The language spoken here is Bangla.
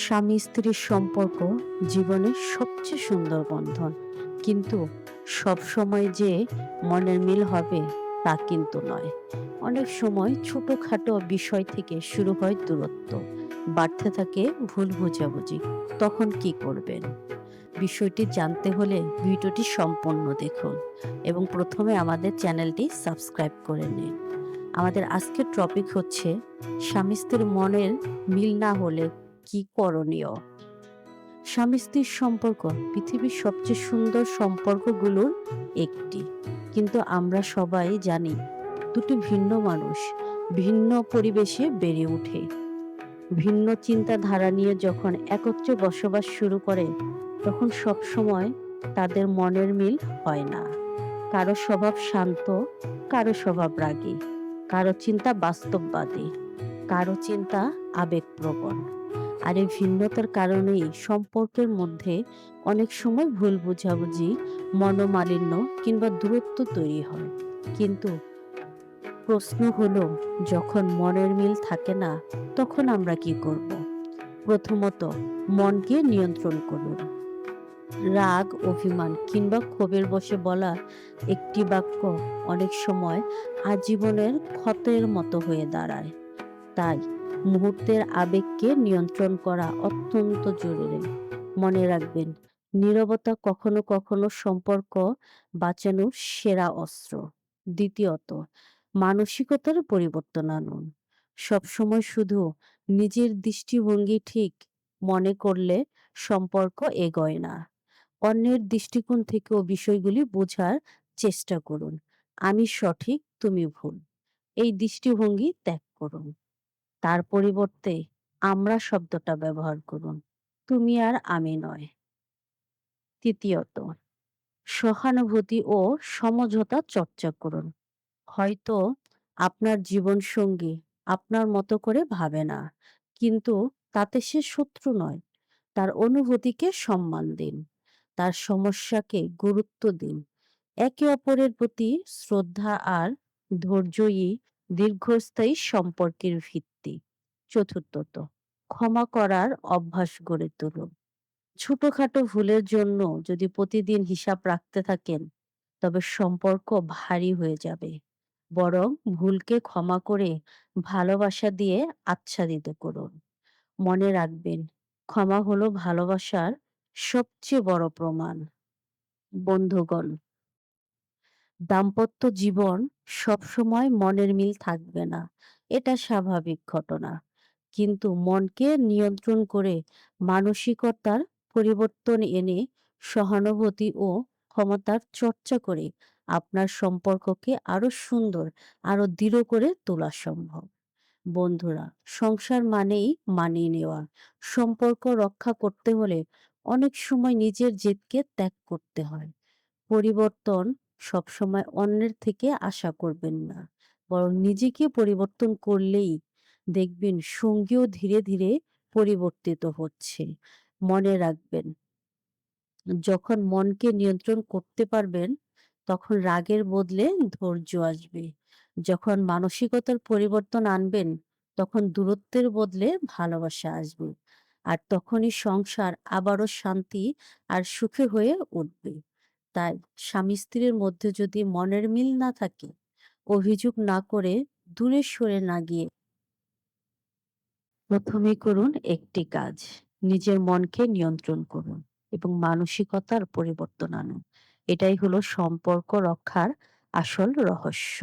স্বামী স্ত্রীর সম্পর্ক জীবনের সবচেয়ে সুন্দর বন্ধন। কিন্তু সব সময় যে মনের মিল হবে তা কিন্তু নয়। অনেক সময় ছোটখাটো বিষয় থেকে শুরু হয় দূরত্ব। বাড়তে থাকে ভুল বোঝাবুঝি। তখন কি করবেন? বিষয়টি জানতে হলে ভিডিওটি সম্পূর্ণ দেখুন এবং প্রথমে আমাদের চ্যানেলটি সাবস্ক্রাইব করে নিন। আমাদের আজকের টপিক হচ্ছে, স্বামী স্ত্রীর মনের মিল না হলে কি করণীয়? স্বামী স্ত্রীর সম্পর্ক, পৃথিবীর সবচেয়ে সুন্দর সম্পর্কগুলোর একটি। কিন্তু আমরা সবাই জানি, দুটি ভিন্ন মানুষ, ভিন্ন পরিবেশে বেড়ে ওঠে। ভিন্ন চিন্তাধারা নিয়ে যখন একত্রে বসবাস শুরু করে, তখন সব সময় তাদের মনের মিল হয় না। কারও স্বভাব শান্ত, কারও স্বভাব রাগী, কারও চিন্তা বাস্তববাদী, কারও চিন্তা আবেগপ্রবণ। আর এই ভিন্নতার কারণেই সম্পর্কের মধ্যে অনেক সময় ভুল বোঝাবুঝি, মনোমালিন্য কিংবা দূরত্ব তৈরি হয়। কিন্তু প্রশ্ন হলো, যখন মনের মিল থাকে না, তখন আমরা কি করব? প্রথমত, মনকে নিয়ন্ত্রণ করুন। রাগ, অভিমান কিংবা ক্ষোভের বসে বলা একটি বাক্য অনেক সময় আজীবনের ক্ষতের মতো হয়ে দাঁড়ায়। তাই মুহূর্তের আবেগকে নিয়ন্ত্রণ করা অত্যন্ত জরুরি। মনে রাখবেন, নীরবতা কখনো কখনো সম্পর্ক বাঁচানোর সেরা অস্ত্র। দ্বিতীয়ত, মানসিকতার পরিবর্তন আনুন। সবসময় শুধু নিজের দৃষ্টিভঙ্গি ঠিক মনে করলে সম্পর্ক এগোয় না। অন্যের দৃষ্টিকোণ থেকেও বিষয়গুলি বোঝার চেষ্টা করুন। আমি সঠিক, তুমি ভুল। এই দৃষ্টিভঙ্গি ত্যাগ করুন। তার পরিবর্তে আমরা শব্দটা ব্যবহার করুন। তুমি আর আমি নয়। তৃতীয়ত, সহানুভূতি ও সমঝোতা চর্চা করুন। হয়তো আপনার জীবন সঙ্গী আপনার মতো করে ভাবে না, কিন্তু তাতে সে শত্রু নয়। তার অনুভূতিকে সম্মান দিন, তার সমস্যাকে গুরুত্ব দিন। একে অপরের প্রতি শ্রদ্ধা আর ধৈর্যই দীর্ঘস্থায়ী সম্পর্কের ভিত্তি। চতুর্থত, ক্ষমা করার অভ্যাস গড়ে তুলুন। ছোটখাটো ভুলের জন্য যদি প্রতিদিন হিসাব রাখতে থাকেন, তবে সম্পর্ক ভারী হয়ে যাবে। বরং ভুলকে ক্ষমা করে ভালোবাসা দিয়ে আচ্ছাদিত করুন। মনে রাখবেন, ক্ষমা হলো ভালোবাসার সবচেয়ে বড় প্রমাণ। বন্ধুগণ দাম্পত্য জীবন সবসময় মনের মিল থাকবে না। এটা স্বাভাবিক ঘটনা। কিন্তু মনকে নিয়ন্ত্রণ করে মানসিকতার পরিবর্তন এনে সহানুভূতি ও ক্ষমতার চর্চা করে আপনার সম্পর্ককে আরও সুন্দর, আরও দৃঢ় করে তোলা সম্ভব। বন্ধুরা, সংসার মানেই মানিয়ে নেওয়া। সম্পর্ক রক্ষা করতে হলে অনেক সময় নিজের জেদকে ত্যাগ করতে হয়। পরিবর্তন সবসময় অন্যের থেকে আশা করবেন না। বরং নিজেকে পরিবর্তন করলেই দেখবেন সঙ্গীও ধীরে ধীরে পরিবর্তিত হচ্ছে। মনে রাখবেন, যখন মনকে নিয়ন্ত্রণ করতে পারবেন, তখন রাগের বদলে ধৈর্য আসবে। যখন মানসিকতার পরিবর্তন আনবেন, তখন দূরত্বের বদলে ভালোবাসা আসবে। আর তখনই সংসার আবারও শান্তি আর সুখে হয়ে উঠবে। তাই স্বামী স্ত্রীর মধ্যে যদি মনের মিল না থাকে, অভিযোগ না করে দূরে সরে না গিয়ে প্রথমে করুন একটি কাজ, নিজের মনকে নিয়ন্ত্রণ করুন এবং মানসিকতার পরিবর্তন আনুন। এটাই হলো সম্পর্ক রক্ষার আসল রহস্য।